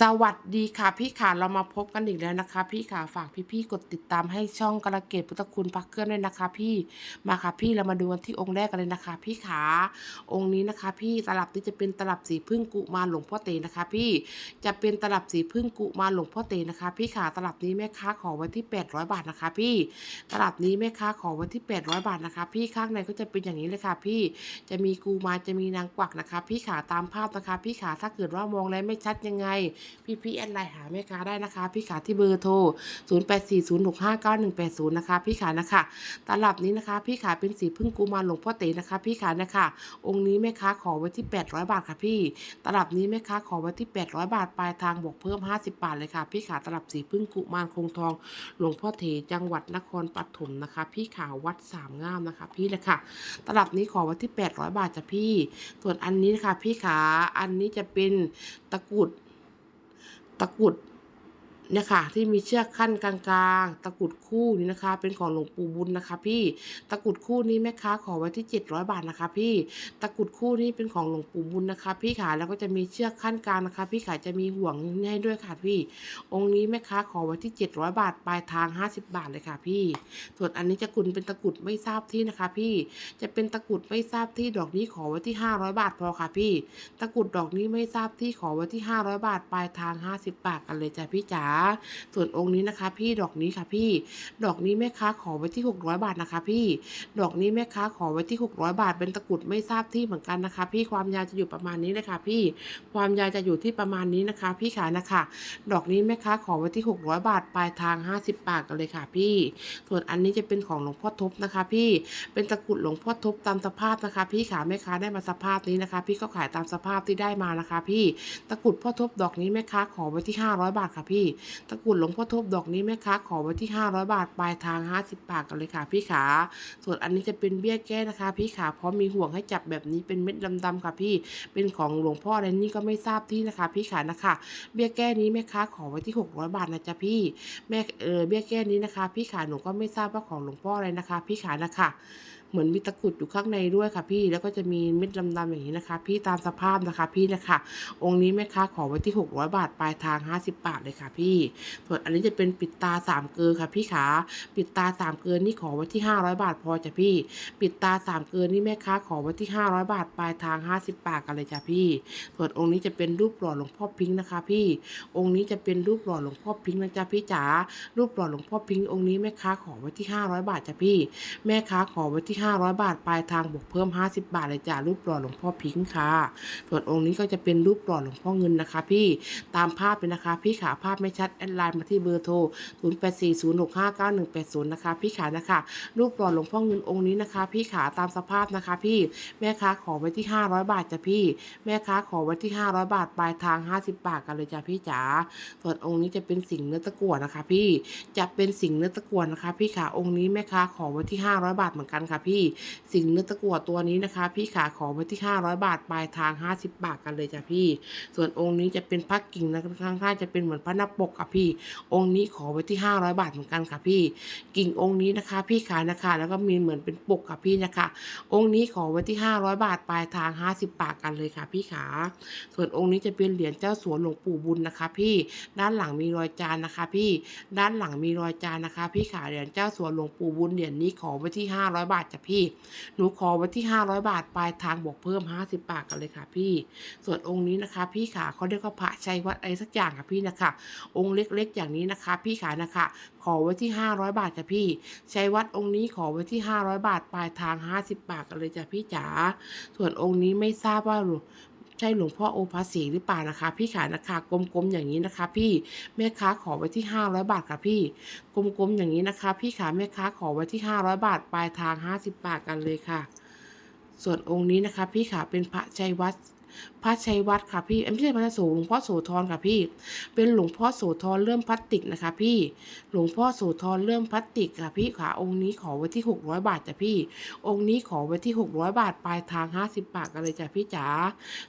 สวัสดีค่ะพี่ขาเรามาพบกันอีกแล้วนะคะ พี่ขาฝากพี่ๆกดติดตามให้ช่องกระเกตพุทธคุณพักเคลื่อนด้วยนะคะ พี่มาค่ะพี่เรามาดูกันที่องค์แรกกันเลยนะคะ พี่ขาองค์นี้นะคะ พี่ตลับนี้จะเป็นตลับสีพึ่งกุมารหลวงพ่อเตนะคะ พี่จะเป็นตลับสีพึ่งกุมารหลวงพ่อเตนะคะ พี่ขาตลับนี้แม่ค้าขอไว้ที่ 800 บาทนะคะ พี่ตลับนี้แม่ค้าขอไว้ที่ 800 บาทนะคะ พี่ข้างในก็จะเป็นอย่างนี้เลยค่ะ พี่จะมีกูมาจะมีนางกวักนะคะ พี่ขาตามภาพนะคะ พี่ขาถ้าเกิดว่ามองแล้วไม่ชัดยังไงพี่พี่แอดไลน์หาแม่ค้าได้นะคะ พี่ขาที่เบอร์โทร 0 8 4 0 6 5 9 1 8 0 นะคะ พี่ขานะคะตลับนี้นะคะ พี่ขาเป็นสีพึ่งกุมารหลวงพ่อเต๋นะคะ พี่ขานะคะ องค์นี้แม่ค้าขอไว้ที่ 800 บาทค่ะพี่ ตลับนี้แม่ค้าขอไว้ที่ 800 บาทปลายทางบวกเพิ่ม 50 บาทเลยค่ะ พี่ขาตลับสีพึ่งกุมารคงทอง หลวงพ่อเถจังหวัดนครปฐมนะคะ พี่ขาวัดสามงามนะคะ พี่นะคะตลับนี้ขอไว้ที่ 800 บาทจ้ะพี่ ส่วนอันนี้นะคะพี่ขาอันนี้จะเป็นตะกรุด ตะกรุด เนี่ยค่ะที่มีเชือกขั้นกลางๆ ตะกุดคู่นี้นะคะ เป็นของหลวงปู่บุญนะคะพี่ตะกุดคู่นี้แม่ค้าขอไว้ที่ 700 บาทนะคะ พี่ตะกุดคู่นี้เป็นของหลวงปู่บุญนะคะ พี่ขาแล้วก็จะมีเชือกขั้นกลางนะคะ พี่ขาจะมีห่วงให้ด้วยค่ะพี่ องค์นี้แม่ค้าขอไว้ที่ 700 บาทปลายทาง 50 บาทเลยค่ะพี่ส่วนอันนี้จะกุลเป็นตะกุดไม่ทราบที่นะคะ พี่จะเป็นตะกุดไม่ทราบที่ดอกนี้ขอไว้ที่ 500 บาทพอค่ะพี่ ตะกุดดอกนี้ไม่ทราบที่ขอไว้ที่ 500 บาทปลายทาง 50 บาทกันเลยจ้ะพี่จ๋าส่วนองค์นี้นะคะ พี่ดอกนี้ค่ะพี่ ดอกนี้แม่ค้าขอไว้ที่ 600 บาทนะคะ พี่ ดอกนี้แม่ค้าขอไว้ที่ 600 บาท เป็นตะกรุดไม่ทราบที่เหมือนกันนะคะ พี่ความยาวจะอยู่ประมาณนี้เลยค่ะพี่ ความยาวจะอยู่ที่ประมาณนี้นะคะ พี่ขานะคะ ดอกนี้แม่ค้าขอไว้ที่ 600 บาทปลายทาง 50 บาทกันเลยค่ะพี่ ส่วนอันนี้จะเป็นของหลวงพ่อทบนะคะ พี่ เป็นตะกรุดหลวงพ่อทบตามสภาพนะคะ พี่ขาแม่ค้าได้มาสภาพนี้นะคะ พี่ก็ขายตามสภาพที่ได้มานะคะ พี่ ตะกรุดพ่อทบดอกนี้แม่ค้าขอไว้ที่ 500 บาทค่ะพี่ตะกรุดหลวงพ่อทบดอกนี้แม่ค้าขอไว้ที่ 500 บาทปลายทาง 50 บาทกันเลยค่ะพี่ขา ส่วนอันนี้จะเป็นเบี้ยแก้นะคะ พี่ขาเพร้อมมีห่วงให้จับแบบนี้เป็นเม็ดดำๆค่ะพี่ เป็นของหลวงพ่ออะไรนี่ก็ไม่ทราบที่นะคะ พี่ขานะคะ เบี้ยแก้นี้แม่ค้าขอไว้ที่ 600 บาทนะจ๊ะพี่ แม่เออเบี้ยแก้นี้นะคะ พี่ขาหนูก็ไม่ทราบว่าของหลวงพ่ออะไรนะคะ พี่ขานะคะ เหมือนมีตะกุดอยู่ข้างในด้วยค่ะพี่ แล้วก็จะมีเม็ดดำๆอย่างนี้นะคะ พี่ตามสภาพนะคะพี่นะคะ องค์นี้แม่ค้าขอไว้ที่ 600 บาทปลายทาง 50 บาทเลยค่ะพี่ส่วนอันนี้จะเป็นปิดตาสามเกลือค่ะพี่ขาปิดตาสามเกลือนี่ขอไว้ที่ 500 บาทพอจ้ะพี่ ปิดตาสามเกลือนี่แม่ค้าขอไว้ที่ 500 บาทปลายทาง 50 บาทกันเลยจ้ะพี่ส่วนองค์นี้จะเป็นรูปหล่อหลวงพ่อพิงค์นะคะ พี่ องค์นี้จะเป็นรูปหล่อหลวงพ่อพิงค์นะจ๊ะพี่จ๋ารูปหล่อหลวงพ่อพิงค์องค์นี้แม่ค้าขอไว้ที่ 500 บาทจ้ะพี่ แม่ค้าขอไว้ที่500 บาท ปลายทางบวกเพิ่ม 50 บาทเลยจ้ะรูปหล่อหลวงพ่อพิงค์ค่ะ ส่วนองค์นี้ก็จะเป็นรูปหล่อหลวงพ่อเงินนะคะ พี่ตามภาพเลยนะคะ พี่ขาภาพไม่ชัดแอดไลน์มาที่เบอร์โทร 0840659180 นะคะ พี่ขานะคะ รูปหล่อหลวงพ่อเงินองค์นี้นะคะ พี่ขาตามสภาพนะคะ พี่แม่ค้าขอไว้ที่ 500 บาทจ้ะพี่ แม่ค้าขอไว้ที่ 500 บาท ปลายทาง 50 บาทกันเลยจ้ะพี่จ๋าส่วนองค์นี้จะเป็นสิงเนื้อตะกั่วนะคะ พี่จะเป็นสิงเนื้อตะกั่วนะคะ พี่ขาองค์นี้แม่ค้าขอไว้ที่ 500 บาทเหมือนกันค่ะพี่สิ่งเนื้อตะกั่วตัวนี้นะคะ พี่ขาขอไว้ที่ 500 บาทปลายทาง 50 บาทกันเลยจ้ะพี่ ส่วนองค์นี้จะเป็นพระกิ่งนะข้างๆจะเป็นเหมือนพระนาปกค่ะพี่ องค์นี้ขอไว้ที่ 500 บาทเหมือนกันค่ะพี่ กิ่งองค์นี้นะคะ พี่ขายนะคะ แล้วก็มีเหมือนเป็นปกค่ะพี่นะคะ องค์นี้ขอไว้ที่ 500 บาทปลายทาง 50 บาทกันเลยค่ะ พี่ขา ส่วนองค์นี้จะเป็นเหรียญเจ้าสัวหลวงปู่บุญนะคะ พี่ ด้านหลังมีรอยจานนะคะ พี่ ด้านหลังมีรอยจานนะคะ พี่ขาเหรียญเจ้าสัวหลวงปู่บุญเหรียญนี้ขอไว้ที่ 500 บาทจ้ะพี่หนูขอไว้ที่ 500 บาทปลายทางบวกเพิ่ม 50 บาทกันเลยค่ะพี่ ส่วนองค์นี้นะคะ พี่ขาเขาเรียกว่าพระชัยวัดอะไรสักอย่างค่ะพี่นะคะ องค์เล็กๆ อย่างนี้นะคะ พี่ขานะคะ ขอไว้ที่ 500 บาทค่ะพี่ชัยวัดองค์นี้ขอไว้ที่ 500 บาทปลายทาง 50 บาทกันเลยจ้ะพี่จ๋าส่วนองค์นี้ไม่ทราบว่าหลวงใช่หลวงพ่อโอภาสีหรือเปล่านะคะ พี่ขานะคากลมๆอย่างนี้นะคะ พี่แม่ค้าขอไว้ที่500บาทค่ะพี่กลมๆอย่างนี้นะคะ พี่ขาแม่ค้าขอไว้ที่500บาทปลายทาง 50 บาทกันเลยค่ะ ส่วนองค์นี้นะคะ พี่ขาเป็นพระชัยวัด พระชัยวัดค่ะพี่ไม่ใช่พระโสหลวงพ่อโสธรค่ะพี่ เป็นหลวงพ่อโสธรเริ่มพลาสติกนะคะ พี่ หลวงพ่อโสธรเริ่มพลาสติกค่ะพี่ขาองค์นี้ขอไว้ที่ 600 บาทจ้ะพี่ องค์นี้ขอไว้ที่ 600 บาทปลายทาง 50 บาทกันเลยจ้ะพี่จ๋า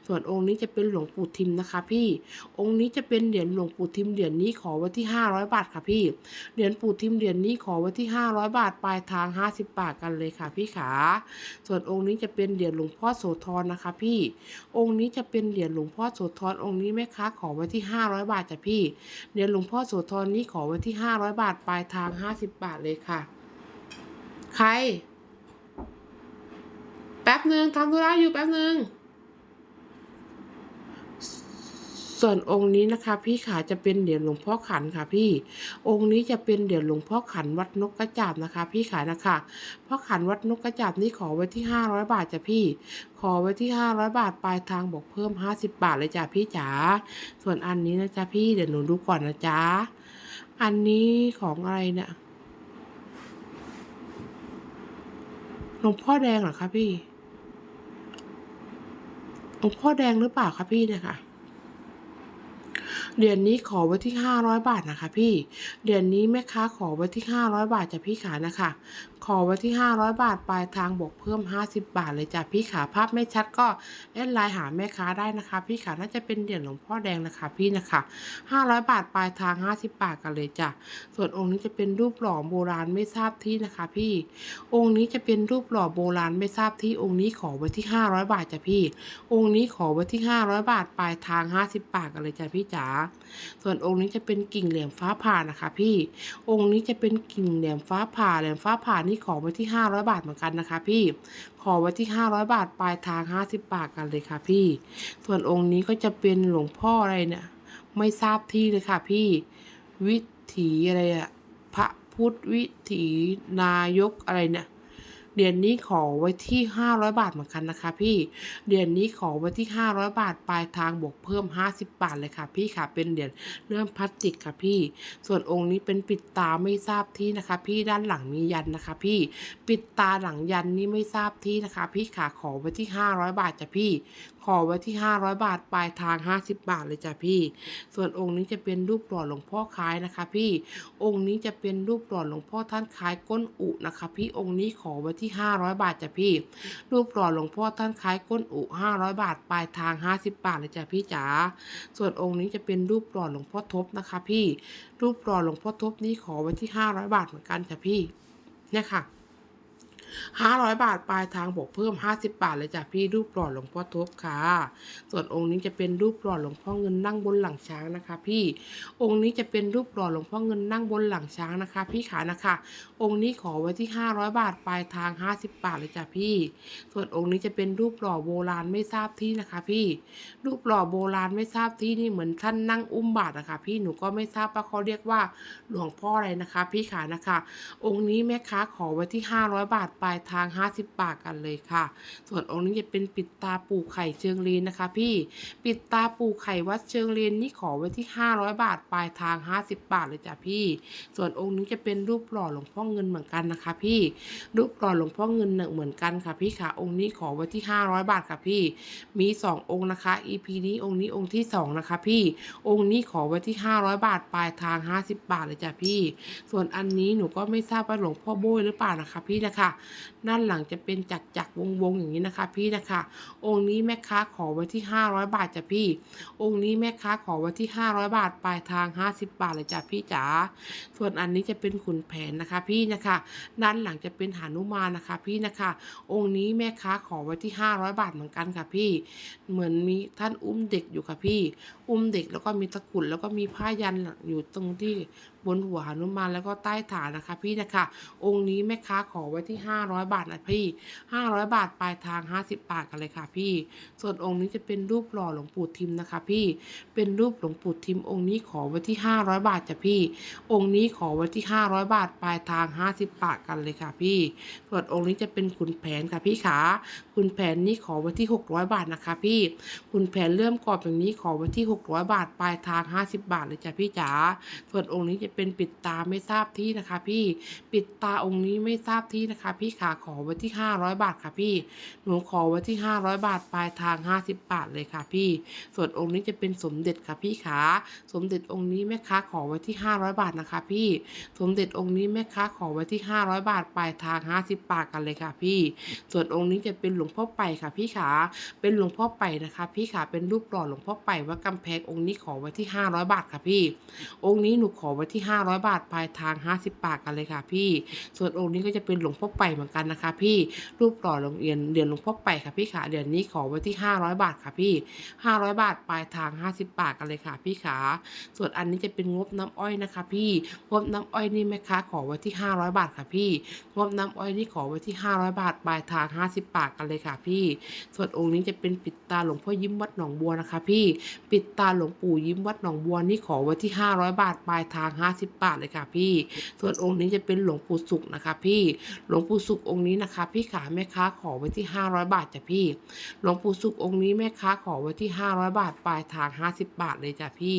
ส่วนองค์นี้จะเป็นหลวงปู่ทิมนะคะ พี่ องค์นี้จะเป็นเหรียญหลวงปู่ทิมเหรียญนี้ขอไว้ที่ 500 บาทค่ะพี่ เหรียญปู่ทิมเหรียญนี้ขอไว้ที่ 500 บาทปลายทาง 50 บาทกันเลยค่ะพี่ขา ส่วนองค์นี้จะเป็นเหรียญหลวงพ่อโสธรนะคะ พี่ องค์นี้จะเป็นเหรียญหลวงพ่อโสธรองค์นี้แม่ค้าขอไว้ที่ห้าร้อยบาทจ้ะพี่ เหรียญหลวงพ่อโสธรนี้ขอไว้ที่ห้าร้อยบาทปลายทางห้าสิบบาทเลยค่ะ ใคร แป๊บหนึ่งทำธุระอยู่แป๊บหนึ่ง ส่วนองค์นี้นะคะ พี่ขาจะเป็นเหรียญหลวงพ่อขันค่ะพี่ องค์นี้จะเป็นเหรียญหลวงพ่อขันวัดนกกระจาบนะคะ พี่ขานะคะพ่อขันวัดนกกระจาบนี่ขอไว้ที่ห้าร้อยบาทจ้ะพี่ ขอไว้ที่ห้าร้อยบาทปลายทางบอกเพิ่มห้าสิบบาทเลยจ้ะพี่จ๋า ส่วนอันนี้นะจ๊ะพี่เดี๋ยวหนูดูก่อนนะจ๊ะ อันนี้ของอะไรเนี่ยหลวงพ่อแดงเหรอคะพี่หลวงพ่อแดงหรือเปล่าคะพี่เนี่ยค่ะ เหรียญนี้ขอไว้ที่ห้าร้อยบาทนะคะ พี่เหรียญนี้แม่ค้าขอไว้ที่ห้าร้อยบาทจ้ะพี่ขานะคะ ขอไว้ที่ห้าร้อยบาทปลายทางบวกเพิ่มห้าสิบบาทเลยจ้ะพี่ขาภาพไม่ชัดก็แอดไลน์หาแม่ค้าได้นะคะ พี่ขาน่าจะเป็นเหรียญหลวงพ่อแดงนะคะ พี่นะคะห้าร้อยบาทปลายทางห้าสิบบาทกันเลยจ้ะส่วนองค์นี้จะเป็นรูปหล่อโบราณไม่ทราบที่นะคะ พี่ องค์นี้จะเป็นรูปหล่อโบราณไม่ทราบที่องค์นี้ขอไว้ที่ห้าร้อยบาทจ้ะพี่ องค์นี้ขอไว้ที่ห้าร้อยบาทปลายทางห้าสิบบาทกันเลยจ้ะพี่จ๋าส่วนองค์นี้จะเป็นกิ่งเหลี่ยมฟ้าผ่านะคะ พี่ องค์นี้จะเป็นกิ่งเหลี่ยมฟ้าผ่าเหลี่ยมฟ้าผ่านี่ขอไว้ที่ห้าร้อยบาทเหมือนกันนะคะ พี่ ขอไว้ที่ห้าร้อยบาทปลายทางห้าสิบบาทกันเลยค่ะ พี่ ส่วนองค์นี้ก็จะเป็นหลวงพ่ออะไรเนี่ย ไม่ทราบที่เลยค่ะ พี่ วิถีอะไรอะพระพุทธวิถีนายกอะไรเนี่ย เหรียญนี้ขอไว้ที่ห้าร้อยบาทเหมือนกันนะคะ พี่เหรียญนี้ขอไว้ที่ห้าร้อยบาทปลายทางบวกเพิ่มห้าสิบบาทเลยค่ะ พี่ค่ะ เป็นเหรียญเลื่อมพลาสติกค่ะพี่ ส่วนองค์นี้เป็นปิดตาไม่ทราบที่นะคะ พี่ด้านหลังมียันนะคะ พี่ ปิดตาหลังยันนี่ไม่ทราบที่นะคะ พี่ขาขอไว้ที่ห้าร้อยบาทจ้ะพี่ ขอไว้ที่ห้าร้อยบาทปลายทางห้าสิบบาทเลยจ้ะพี่ ส่วนองค์นี้จะเป็นรูปหล่อหลวงพ่อคล้ายนะคะ พี่ องค์นี้จะเป็นรูปหล่อหลวงพ่อท่านคล้ายก้นอุนะคะ พี่ องค์นี้ขอไว้ที่ห้าร้อยบาทจ้ะพี่ รูปหล่อหลวงพ่อท่านคล้ายก้นอุห้าร้อยบาท ปลายทางห้าสิบบาทเลยจ้ะพี่จ๋า ส่วนองค์นี้จะเป็นรูปหล่อหลวงพ่อทบนะคะ พี่ รูปหล่อหลวงพ่อทบนี้ขอไว้ที่ห้าร้อยบาทเหมือนกันจ้ะพี่ เนี่ยค่ะ ห้าร้อยบาทปลายทางบวกเพิ่มห้าสิบบาทเลยจ้ะพี่รูปหล่อหลวงพ่อทบค่ะ ส่วนองค์นี้จะเป็นรูปหล่อหลวงพ่อเงินนั่งบนหลังช้างนะคะ พี่ องค์นี้จะเป็นรูปหล่อหลวงพ่อเงินนั่งบนหลังช้างนะคะ พี่ขานะคะ องค์นี้ขอไว้ที่ห้าร้อยบาทปลายทางห้าสิบบาทเลยจ้ะพี่ ส่วนองค์นี้จะเป็นรูปหล่อโบราณไม่ทราบที่นะคะ พี่ รูปหล่อโบราณไม่ทราบที่นี่เหมือนท่านนั่งอุ้มบาทนะคะพี่ หนูก็ไม่ทราบว่าเขาเรียกว่าหลวงพ่ออะไรนะคะ พี่ขานะคะ องค์นี้แม่ค้าขอไว้ที่ 500 บาทปลายทาง 50 บาทกันเลยค่ะ ส่วนองค์นี้จะเป็นปิดตาปูไข่เชิงลีนนะคะ พี่ ปิดตาปูไข่วัดเชิงลีนนี่ขอไว้ที่ 500 บาท ปลายทาง 50 บาทเลยจ้ะพี่ ส่วนองค์นี้จะเป็นรูปหล่อหลวงพ่อเงินเหมือนกันนะคะ พี่ รูปหล่อหลวงพ่อเงินเนี่ยเหมือนกันค่ะพี่ค่ะ องค์นี้ขอไว้ที่ 500 บาทค่ะพี่ มี 2 องค์นะคะ EP นี้องค์นี้องค์ที่ 2 นะคะ พี่ องค์นี้ขอไว้ที่ 500 บาท ปลายทาง 50 บาทเลยจ้ะพี่ ส่วนอันนี้หนูก็ไม่ทราบว่าหลวงพ่อโบยหรือเปล่านะคะ พี่นะคะด้านหลังจะเป็นจักรจักวงๆอย่างนี้นะคะ พี่นะคะ องค์นี้แม่ค้าขอไว้ที่ 500 บาทจ้ะพี่ องค์นี้แม่ค้าขอไว้ที่ 500 บาทปลายทาง 50 บาทเลยจ้ะพี่จ๋าส่วนอันนี้จะเป็นขุนแผนนะคะ พี่นะคะ ด้านหลังจะเป็นหานุมานนะคะ พี่นะคะ องค์นี้แม่ค้าขอไว้ที่ 500 บาทเหมือนกันค่ะพี่ เหมือนมีท่านอุ้มเด็กอยู่ค่ะพี่ อุ้มเด็กแล้วก็มีตะกุดแล้วก็มีผ้ายันอยู่ตรงที่ บนหัวหนุมานแล้วก็ใต้ฐานนะคะพี่นะคะ องค์นี้แม่ค้าขอไว้ที่ 500 บาทนะพี่ 500 บาทปลายทาง 50 บาทกันเลยค่ะพี่ ส่วนองค์นี้จะเป็นรูปหล่อหลวงปู่ทิมนะคะพี่ เป็นรูปหลวงปู่ทิม องค์นี้ขอไว้ที่ 500 บาทจ้ะพี่ องค์นี้ขอไว้ที่ 500 บาทปลายทาง 50 บาทกันเลยค่ะพี่ ส่วนองค์นี้จะเป็นขุนแผนค่ะพี่ขาขุนแผนนี้ขอไว้ที่ 600 บาทนะคะพี่ขุนแผนเลื่อมกรอบอย่างนี้ขอไว้ที่ 600 บาทปลายทาง 50 บาทเลยจ้ะพี่จ๋า ส่วนองค์นี้จะเป็นปิดตาไม่ทราบที่นะคะ พี่ปิดตาองค์นี้ไม่ทราบที่นะคะ พี่ขาขอไว้ที่ 500 บาทค่ะพี่ หนูขอไว้ที่ 500 บาทปลายทาง 50 บาทเลยค่ะพี่ ส่วนองค์นี้จะเป็นสมเด็จค่ะพี่ขาสมเด็จองค์นี้แม่ค้าขอไว้ที่ 500 บาทนะคะ พี่ สมเด็จองค์นี้แม่ค้าขอไว้ที่ 500 บาทปลายทาง 50 บาทกันเลยค่ะพี่ ส่วนองค์นี้จะเป็นหลวงพ่อไปค่ะพี่ขาเป็นหลวงพ่อไปนะคะ พี่ขาเป็นรูปหล่อหลวงพ่อไปวัดกำแพงองค์นี้ขอไว้ที่ 500 บาทค่ะพี่ องค์นี้หนูขอไว้ที่500 บาทปลายทาง 50 บาทกันเลยค่ะพี่ ส่วนองค์นี้ก็จะเป็นหลวงพ่อไปเหมือนกันนะคะ พี่รูปหล่อหลวงเอียนเหรียญหลวงพ่อไปค่ะพี่ขาเหรียญนี้ขอไว้ที่ 500 บาทค่ะพี่ 500 บาทปลายทาง 50 บาทกันเลยค่ะพี่ขาส่วนอันนี้จะเป็นงบน้ำอ้อยนะคะ พี่งบน้ำอ้อยนี่แม่ค้าขอไว้ที่ 500 บาทค่ะพี่งบน้ำอ้อยนี่ขอไว้ที่ 500 บาทปลายทาง 50 บาทกันเลยค่ะพี่ ส่วนองค์นี้จะเป็นปิดตาหลวงพ่อยิ้มวัดหนองบัวนะคะ พี่ ปิดตาหลวงปู่ยิ้มวัดหนองบัวนี่ขอไว้ที่ 500 บาทปลายทาง 50บาทเลยค่ะพี่ ส่วนองค์นี้จะเป็นหลวงปู่สุขนะคะพี่ หลวงปู่สุของค์นี้นะคะ พี่ขาแม่ค้าขอไว้ที่ 500 บาทจ้ะพี่ หลวงปู่สุของค์นี้แม่ค้าขอไว้ที่ 500 บาทปลายทาง 50 บาทเลยจ้ะพี่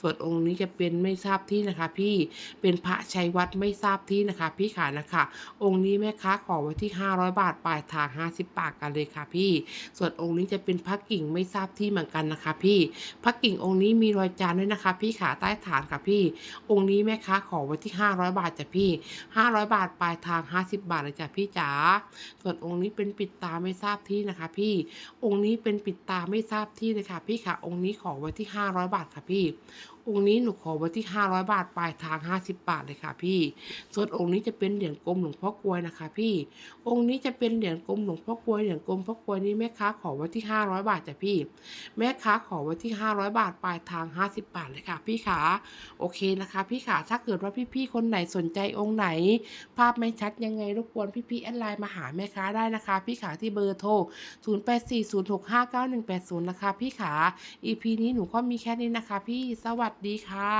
ส่วนองค์นี้จะเป็นไม่ทราบที่นะคะ พี่ เป็นพระชัยวัดไม่ทราบที่นะคะ พี่ขานะคะ องค์นี้แม่ค้าขอไว้ที่ 500 บาทปลายทาง 50 บาทกันเลยค่ะพี่ ส่วนองค์นี้จะเป็นพระกิ่งไม่ทราบที่เหมือนกันนะคะ พี่ พระกิ่งองค์นี้มีรอยจานด้วยนะคะ พี่ขาใต้ฐานค่ะพี่ องค์นี้แม่ค้าขอไว้ที่ 500 บาทจ้ะพี่ 500 บาทปลายทาง 50 บาทเลยจ้ะพี่จ๋าส่วนองค์นี้เป็นปิดตาไม่ทราบที่นะคะ พี่ องค์นี้เป็นปิดตาไม่ทราบที่เลยค่ะพี่ค่ะ องค์นี้ขอไว้ที่ 500 บาทค่ะพี่ องค์นี้หนูขอไว้ที่ 500 บาทปลายทาง 50 บาทเลยค่ะพี่ ส่วนองค์นี้จะเป็นเหรียญกลมหลวงพ่อกลวยนะคะพี่ องค์นี้จะเป็นเหรียญกลมหลวงพ่อกลวยเหรียญกลมพ่อกลวยนี้แม่ค้าขอไว้ที่ 500 บาทจ้ะพี่ แม่ค้าขอไว้ที่ 500 บาทปลายทาง 50 บาทเลยค่ะ พี่ขาโอเคนะคะ พี่ขาถ้าเกิดว่าพี่ๆคนไหนสนใจองค์ไหน ภาพไม่ชัดยังไงรบกวนพี่ๆแอดไลน์มาหาแม่ค้าได้นะคะ พี่ขาที่เบอร์โทร 0840659180 นะคะ พี่ขา EP นี้หนูก็มีแค่นี้นะคะ พี่สวัสดีค่ะ